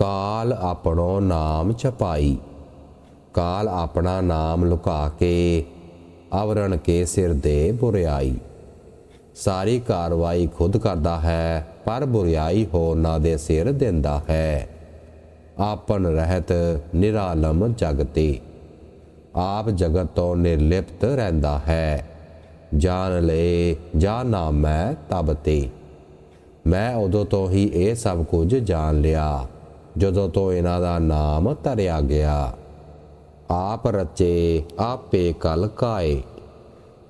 ਕਾਲ ਆਪਣੋ ਨਾਮ ਛਪਾਈ। ਕਾਲ ਆਪਣਾ ਨਾਮ ਲੁਕਾ ਕੇ ਆਵਰਣ ਕੇ ਸਿਰ ਦੇ ਬੁਰਿਆਈ। ਸਾਰੀ ਕਾਰਵਾਈ ਖੁਦ ਕਰਦਾ ਹੈ, ਪਰ ਬੁਰਿਆਈ ਹੋਰਨਾਂ ਦੇ ਸਿਰ ਦਿੰਦਾ ਹੈ। ਆਪਨ ਰਹਿਤ ਨਿਰਾਲਮ ਜਗਤੇ। ਆਪ ਜਗਤ ਤੋਂ ਨਿਰਲਿਪਤ ਰਹਿੰਦਾ ਹੈ। ਜਾਣ ਲਏ ਜਾ ਨਾਮ ਮੈਂ ਤਬ ਤੇ। ਮੈਂ ਉਦੋਂ ਤੋਂ ਹੀ ਇਹ ਸਭ ਕੁਝ ਜਾਣ ਲਿਆ। ਜਦੋਂ ਤੋਂ ਇਹਨਾਂ ਦਾ ਨਾਮ ਧਰਿਆ ਗਿਆ, ਆਪ ਰਚੇ, ਆਪੇ ਕਲ ਕਾਏ।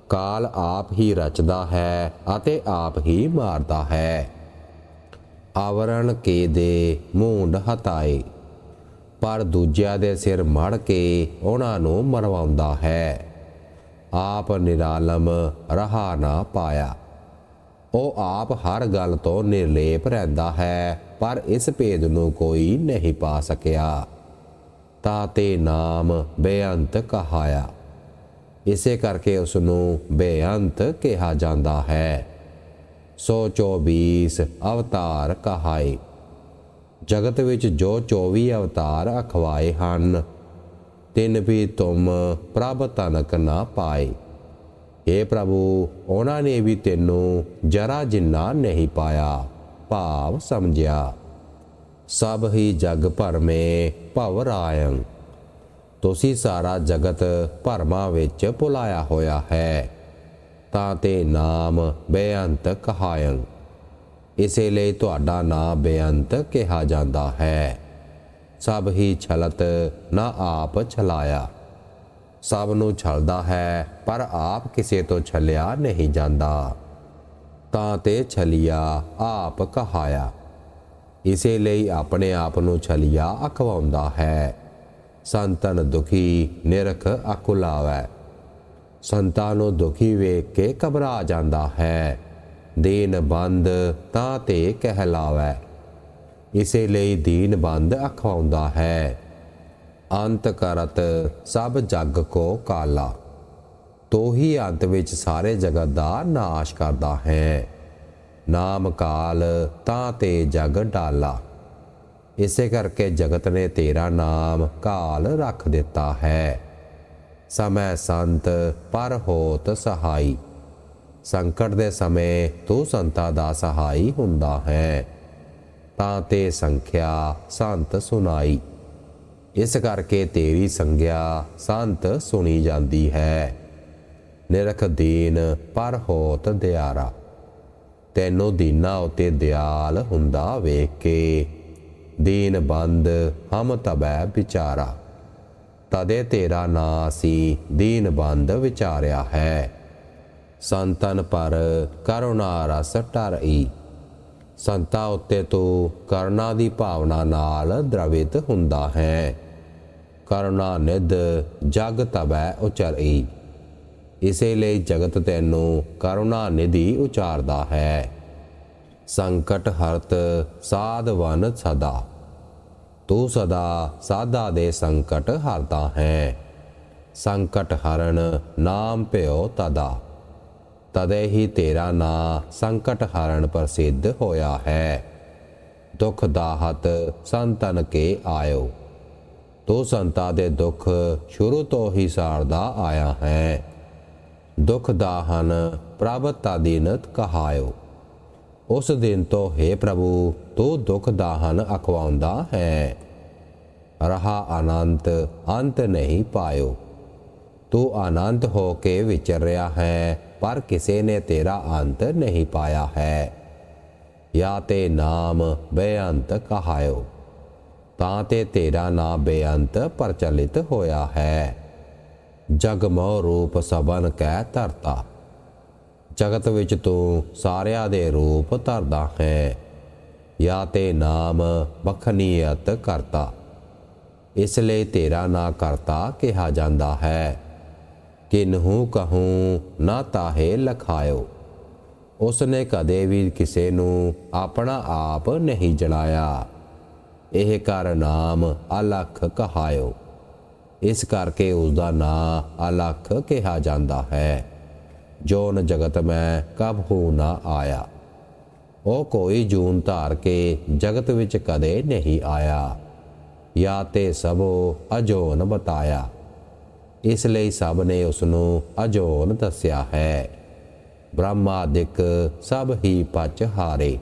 ਕਾਲ ਆਪ ਹੀ ਰਚਦਾ ਹੈ ਅਤੇ ਆਪ ਹੀ ਮਾਰਦਾ ਹੈ। ਆਵਰਣ ਕੇ ਦੇ ਮੂੰਡ ਹਟਾਏ। ਪਰ ਦੂਜਿਆਂ ਦੇ ਸਿਰ ਮੜ ਕੇ ਉਹਨਾਂ ਨੂੰ ਮਰਵਾਉਂਦਾ ਹੈ। ਆਪ ਨਿਰਾਲਮ ਰਹਾ ਨਾ ਪਾਇਆ। ਉਹ ਆਪ ਹਰ ਗੱਲ ਤੋਂ ਨਿਰਲੇਪ ਰਹਿੰਦਾ ਹੈ, ਪਰ ਇਸ ਭੇਦ ਨੂੰ ਕੋਈ ਨਹੀਂ ਪਾ ਸਕਿਆ। ਤਾਂ ਤੇ ਨਾਮ ਬੇਅੰਤ ਕਹਾਇਆ। ਇਸੇ ਕਰਕੇ ਉਸ ਨੂੰ ਬੇਅੰਤ ਕਿਹਾ ਜਾਂਦਾ ਹੈ। ਸੋ 24 ਅਵਤਾਰ ਕਹਾਏ। ਜਗਤ ਵਿੱਚ ਜੋ 24 ਅਵਤਾਰ ਅਖਵਾਏ ਹਨ, ਤਿੰਨ ਵੀ ਤੁਮ ਪ੍ਰਭ ਤਨਕ ਨਾ ਪਾਏ। ਏ ਪ੍ਰਭੂ, ਉਹਨਾਂ ਨੇ ਵੀ ਤੈਨੂੰ ਜਰਾ ਜਿੰਨਾ ਨਹੀਂ ਪਾਇਆ, ਭਾਵ ਸਮਝਿਆ। ਸਭ ਹੀ ਜਗ ਭਰਮੇ ਭਵ ਰਾਇੰ। ਤੁਸੀਂ ਸਾਰਾ ਜਗਤ ਭਰਮਾਂ ਵਿੱਚ ਭੁਲਾਇਆ ਹੋਇਆ ਹੈ, ਤਾਂ ਤੇ ਨਾਮ ਬੇਅੰਤ ਕਹਾਇੰ। ਇਸੇ ਲਈ ਤੁਹਾਡਾ ਨਾਮ ਬੇਅੰਤ ਕਿਹਾ ਜਾਂਦਾ ਹੈ। ਸਭ ਹੀ ਛਲਤ ਨਾ ਆਪ ਛਲਾਇਆ। ਸਭ ਨੂੰ ਛਲਦਾ ਹੈ, ਪਰ ਆਪ ਕਿਸੇ ਤੋਂ ਛਲਿਆ ਨਹੀਂ ਜਾਂਦਾ। ਤਾਂ ਤੇ ਛਲਿਆ, ਆਪ ਕਹਾਇਆ। ਇਸੇ ਲਈ ਆਪਣੇ ਆਪ ਨੂੰ ਛਲਿਆ ਅਖਵਾਉਂਦਾ ਹੈ। ਸੰਤਨ ਦੁਖੀ, ਨਿਰਖ ਅਕੁਲਾਵੈ। ਸੰਤਾਂ ਨੂੰ ਦੁਖੀ ਵੇਖ ਕੇ ਘਬਰਾ ਜਾਂਦਾ ਹੈ। ਦੀਨ ਬੰਦ ਤਾਂ ਤੇ ਕਹਿਲਾਵੈ। ਇਸੇ ਲਈ ਦੀਨ ਬੰਦ ਅਖਵਾਉਂਦਾ ਹੈ। ਅੰਤ ਕਰਤ ਸਭ ਜੱਗ ਕੋ ਕਾਲਾ। ਤੋ ਹੀ ਅੰਤ ਵਿੱਚ ਸਾਰੇ ਜਗਤ ਦਾ ਨਾਸ਼ ਕਰਦਾ ਹੈ। ਨਾਮ ਕਾਲ ਤਾਂ ਤੇ ਜਗ ਡਾਲਾ। ਇਸੇ ਕਰਕੇ ਜਗਤ ਨੇ ਤੇਰਾ ਨਾਮ ਕਾਲ ਰੱਖ ਦਿੱਤਾ ਹੈ। ਸਮੈ ਸੰਤ ਪਰ ਹੋਤ ਸਹਾਈ। ਸੰਕਟ ਦੇ ਸਮੇਂ ਤੂੰ ਸੰਤਾਂ ਦਾ ਸਹਾਈ ਹੁੰਦਾ ਹੈ। ਤਾਂ ਤੇ ਸੰਖਿਆ ਸੰਤ ਸੁਨਾਈ। ਇਸ ਕਰਕੇ ਤੇਰੀ ਸੰਗਿਆ ਸੰਤ ਸੁਣੀ ਜਾਂਦੀ ਹੈ। ਨਿਰਖ ਦੀਨ ਪਰ ਹੋਤ ਦਿਆਰਾ, ਤੈਨੂੰ ਦੀਨਾ ਉਤੇ ਦਿਆਲ ਹੁੰਦਾ ਵੇਖ ਕੇ। ਦੀਨ ਬੰਦ ਹਮ ਤਬੈ ਵਿਚਾਰਾ, ਤਦੇ ਤੇਰਾ ਨਾਂ ਸੀ ਦੀਨ ਬੰਦ ਵਿਚਾਰਿਆ ਹੈ। ਸੰਤਨ ਪਰ ਕਰੁਣਾ ਰਸ ਟਰਈ ਸੰਤਾ ਉੱਤੇ ਤੂੰ ਕਰੁਣਾ ਦੀ ਭਾਵਨਾ ਨਾਲ ਦ੍ਰਵਿਤ ਹੁੰਦਾ ਹੈ। ਕਰੁਣਾ ਨਿਧ ਜਗ ਤਬੈ ਉਚਰਈ ਇਸੇ ਲਈ ਜਗਤ ਤੈਨੂੰ ਕਰੁਣਾ ਨਿਧੀ ਉਚਾਰਦਾ ਹੈ। ਸੰਕਟ ਹਰਤ ਸਾਧਵਨ ਸਦਾ। ਤੂੰ ਸਦਾ ਸਾਧਾ ਦੇ ਸੰਕਟ ਹਰਦਾ ਹੈ। ਸੰਕਟ ਹਰਨ ਨਾਮ ਭਇਓ ਤਦਾ। ਤਦੇ ਹੀ ਤੇਰਾ ਨਾਂ ਸੰਕਟ ਹਰਨ ਪ੍ਰਸਿੱਧ ਹੋਇਆ ਹੈ। ਦੁਖ ਦਾਹਤ ਸੰਤਨ ਕੇ ਆਇਓ। ਤੂੰ ਸੰਤਾ ਦੇ ਦੁੱਖ ਸ਼ੁਰੂ ਤੋਂ ਹੀ ਸਾਰਦਾ ਆਇਆ ਹੈ। ਦੁਖ ਦਾਹਨ ਪ੍ਰਭ ਤਾਦੀਨਤ ਕਹਾਇਓ। ਉਸ ਦਿਨ ਤੋਂ ਹੈ ਪ੍ਰਭੂ, ਤੂੰ ਦੁਖ ਦਾਹਨ ਅਖਵਾਉਂਦਾ ਹੈ। ਰਹਾ ਅਨੰਤ ਅੰਤ ਨਹੀਂ ਪਾਇਓ। ਤੂੰ ਆਨੰਦ ਹੋ ਕੇ ਵਿਚਰ ਰਿਹਾ ਹੈ। ਪਰ ਕਿਸੇ ਨੇ ਤੇਰਾ ਅੰਤ ਨਹੀਂ ਪਾਇਆ ਹੈ। ਜਾਂ ਤੇ ਨਾਮ ਬੇਅੰਤ ਕਹਾਇਓ। ਤਾਂ ਤੇ ਤੇਰਾ ਨਾਮ ਬੇਅੰਤ ਪ੍ਰਚਲਿਤ ਹੋਇਆ ਹੈ। ਜਗ ਮੋਹ ਰੂਪ ਸਬਨ ਕਹਿ ਧਰਤਾ। ਜਗਤ ਵਿੱਚ ਤੂੰ ਸਾਰਿਆਂ ਦੇ ਰੂਪ ਧਰਦਾ ਹੈ। ਜਾਂ ਤੇ ਨਾਮ ਬਖਨੀਅਤ ਕਰਤਾ। ਇਸ ਲਈ ਤੇਰਾ ਨਾਂ ਕਰਤਾ ਕਿਹਾ ਜਾਂਦਾ ਹੈ। ਕਿਨਹੂ ਕਹੂੰ ਨਾ ਤਾਹੇ ਲਖਾਇਓ। ਉਸ ਨੇ ਕਦੇ ਵੀ ਕਿਸੇ ਨੂੰ ਆਪਣਾ ਆਪ ਨਹੀਂ ਜਣਾਇਆ ਇਹ ਕਰ ਨਾਮ ਅਲਖ ਕਹਾਇਓ। ਇਸ ਕਰਕੇ ਉਸ ਦਾ ਨਾਂ ਅਲਖ ਕਿਹਾ ਜਾਂਦਾ ਹੈ। ਜੋਨ ਜਗਤ ਮੈਂ ਕਬ ਹੋ ਨਾ ਆਇਆ। ਉਹ ਕੋਈ ਜੂਨ ਧਾਰ ਕੇ ਜਗਤ ਵਿੱਚ ਕਦੇ ਨਹੀਂ ਆਇਆ। ਜਾਂ ਤੇ ਸਭੋ ਅਜੋਨ ਬਤਾਇਆ। ਇਸ ਲਈ ਸਭ ਨੇ ਉਸ ਨੂੰ ਅਜੋਨ ਦੱਸਿਆ ਹੈ। ਬ੍ਰਹਮਾਦਿਕ ਸਭ ਹੀ ਪਚ ਹਾਰੇ।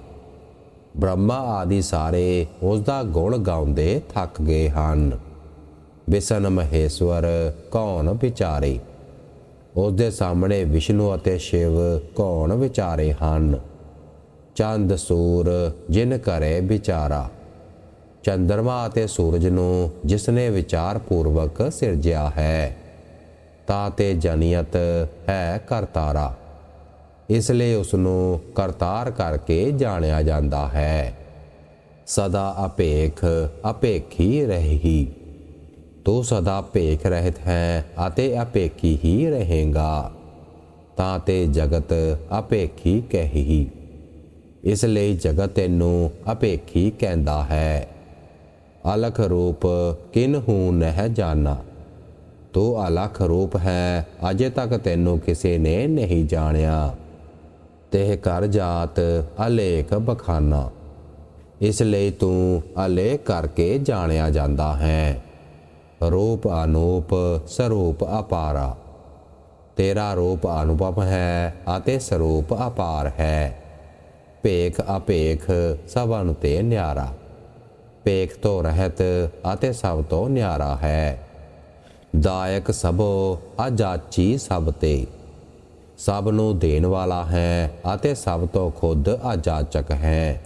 ਬ੍ਰਹਮਾ ਆਦਿ ਸਾਰੇ ਉਸ ਦਾ ਗੁਣ ਗਾਉਂਦੇ ਥੱਕ ਗਏ ਹਨ। ਬਿਸਨ ਮਹੇਸ਼ਵਰ ਕੌਣ ਵਿਚਾਰੇ? ਉਸ ਦੇ ਸਾਹਮਣੇ ਵਿਸ਼ਨੂੰ ਅਤੇ ਸ਼ਿਵ ਕੌਣ ਵਿਚਾਰੇ ਹਨ? ਚੰਦ ਸੂਰ ਜਿਨ ਕਰੇ ਵਿਚਾਰਾ। ਚੰਦਰਮਾ ਅਤੇ ਸੂਰਜ ਨੂੰ ਜਿਸ ਨੇ ਵਿਚਾਰ ਪੂਰਵਕ ਸਿਰਜਿਆ ਹੈ। ਤਾਂ ਤੇ ਜਨੀਅਤ ਹੈ ਕਰਤਾਰਾ ਇਸ ਲਈ ਉਸ ਨੂੰ ਕਰਤਾਰ ਕਰਕੇ ਜਾਣਿਆ ਜਾਂਦਾ ਹੈ। ਸਦਾ ਅਪੇਖ ਅਪੇਖੀ ਰਹੀ ਤੂੰ ਸਦਾ ਭੇਖ ਰਹਿਤ ਹੈ ਅਤੇ ਅਪੇਖੀ ਹੀ ਰਹੇਗਾ। ਤਾਂ ਤੇ ਜਗਤ ਅਪੇਖੀ ਕਹੀ ਇਸ ਲਈ ਜਗਤ ਤੈਨੂੰ ਅਪੇਖੀ ਕਹਿੰਦਾ ਹੈ। ਅਲਖ ਰੂਪ ਕਿਨ ਕਿਨਹੂ ਨਹਿ ਜਾਣਾ। ਤੂੰ ਅਲਖ ਰੂਪ ਹੈ, ਅਜੇ ਤੱਕ ਤੈਨੂੰ ਕਿਸੇ ਨੇ ਨਹੀਂ ਜਾਣਿਆ। ਤੇ ਕਰ ਜਾਤ ਅਲੇਖ ਬਖਾਨਾ। ਇਸ ਲਈ ਤੂੰ ਅਲੇਖ ਕਰਕੇ ਜਾਣਿਆ ਜਾਂਦਾ ਹੈ। ਰੂਪ ਅਨੂਪ, ਸਰੂਪ ਅਪਾਰਾ। ਤੇਰਾ ਰੂਪ ਅਨੁਭਵ ਹੈ ਅਤੇ ਸਰੂਪ ਅਪਾਰ ਹੈ। ਭੇਖ ਅਪੇਖ ਸਭਨ ਤੇ ਨਿਆਰਾ। ਭੇਖ ਤੋਂ ਰਹਿਤ ਅਤੇ ਸਭ ਤੋਂ ਨਿਆਰਾ ਹੈ। ਦਾਇਕ ਸਭੋ, ਅਜਾਚੀ ਸਭ ਤੇ। ਸਭ ਨੂੰ ਦੇਣ ਵਾਲਾ ਹੈ ਅਤੇ ਸਭ ਤੋਂ ਖੁਦ ਅਜਾਚਕ ਹੈ।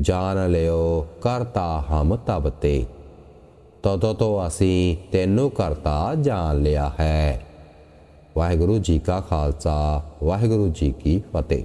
ਜਾਣ ਲਿਓ, ਕਰਤਾ ਹਮ ਤਬ ਤੇ। ਤਦੋਂ ਤੋਂ ਅਸੀਂ ਤੈਨੂੰ ਕਰਤਾ ਜਾਣ ਲਿਆ ਹੈ। ਵਾਹਿਗੁਰੂ ਜੀ ਕਾ ਖਾਲਸਾ, ਵਾਹਿਗੁਰੂ ਜੀ ਕੀ ਫਤਿਹ।